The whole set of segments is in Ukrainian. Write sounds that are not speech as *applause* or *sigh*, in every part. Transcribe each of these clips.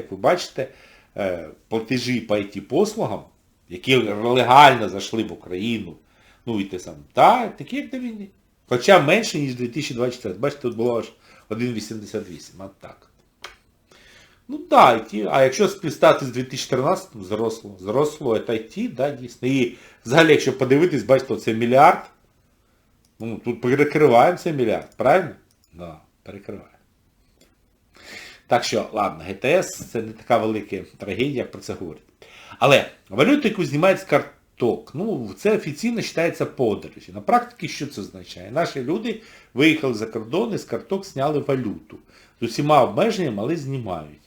Як ви бачите, е, платежі по IT-послугам, які легально зайшли в Україну, ну і те саме, так, такі як до війни. Хоча менше, ніж 2024. Бачите, тут було аж 1,88. От так. Ну так, IT, а якщо співстати з 2014 зросло. Зросло, це IT, да, дійсно. І взагалі, якщо подивитись, бачите, це мільярд. Ну, тут перекриваємо цей мільярд, правильно? Да, перекриваємо. Так що, ладно, ГТС це не така велика трагедія, як про це говорять. Але валюту, яку знімають з карток, ну, це офіційно вважається подорожі. На практиці що це означає? Наші люди виїхали за кордон і з карток зняли валюту. З усіма обмеженнями, але знімають.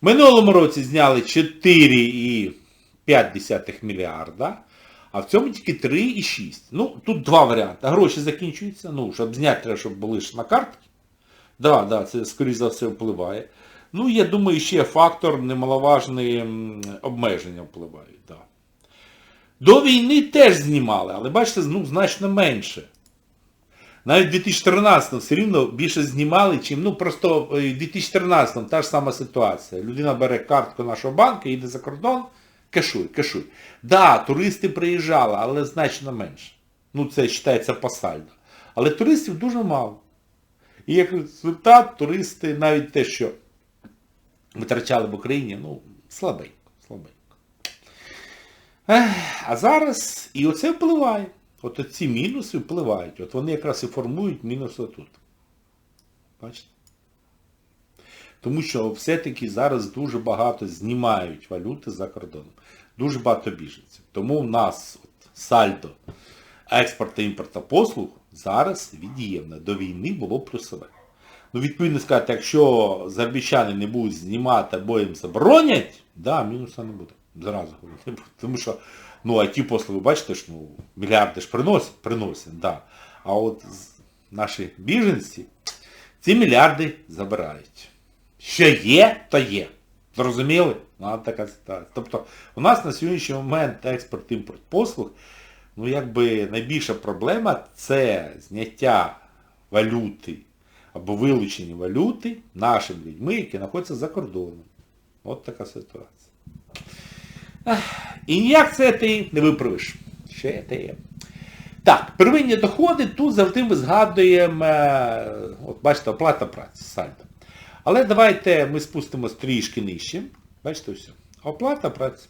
В минулому році зняли 4,5 мільярда, а в цьому тільки 3,6. Ну, тут два варіанти. Гроші закінчуються, ну, щоб зняти треба, щоб були ж на картки. Да, да, це, скоріш за все, впливає. Ну, я думаю, ще фактор немаловажний обмеження впливають. Да. До війни теж знімали, але бачите, ну, значно менше. Навіть в 2014 все рівно більше знімали, чим, ну просто е, в 2014 та ж сама ситуація. Людина бере картку нашого банку, їде за кордон, кешуй, кешуй. Да, туристи приїжджали, але значно менше. Ну це вважається по сальдо. Але туристів дуже мало. І як результат, туристи навіть те, що витрачали в Україні, ну, слабенько, слабенько. А зараз і оце впливає. От ці мінуси впливають. От вони якраз і формують мінус отут. Бачите? Тому що все-таки зараз дуже багато знімають валюти за кордоном. Дуже багато біженців. Тому в нас от, сальдо експорту, імпорту послуг зараз від'ємне. До війни було плюсове. Ну, відповідно сказати, якщо заробітчани не будуть знімати або їм заборонять, да, мінуса не буде. Зразу говорю. не буде. Тому що, ну, а ті послуги, бачите ж, ну, мільярди ж приносять, приносять, да. А от наші біженці ці мільярди забирають. Що є, то є. Зрозуміли? Ну, така ситуація. Тобто у нас на сьогоднішній момент експорт-імпорт послуг, ну якби найбільша проблема це зняття валюти або вилучення валюти нашим людьми, які знаходяться за кордоном. От така ситуація. І ніяк це ти не виправиш. Ще це є. Так, первинні доходи, тут завжди ми згадуємо, е, от бачите, оплата праці, сальдо. Але давайте ми спустимось трішки нижче. Бачите, все. Оплата праці.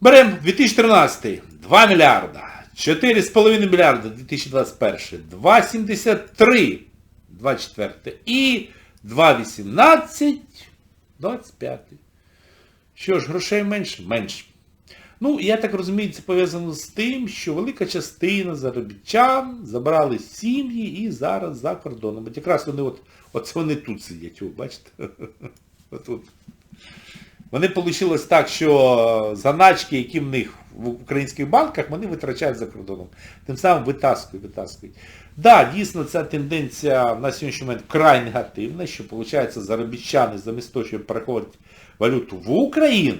Беремо 2013 2 мільярда, 4,5 мільярда 2021, 2,73 24 і 2,18 25. Що ж, грошей менше? Менше. Ну, я так розумію, це пов'язано з тим, що велика частина заробітчан забрали сім'ї і зараз за кордоном. От якраз вони от, оце вони тут сидять, о, бачите? *laughs* Отут. Вони вийшло так, що заначки, які в них в українських банках, вони витрачають за кордоном. Тим самим витаскують, витаскують. Так, да, дійсно, ця тенденція на сьогоднішній момент край негативна, що, виходить, заробітчани замість того, щоб переходити валюту в Україну,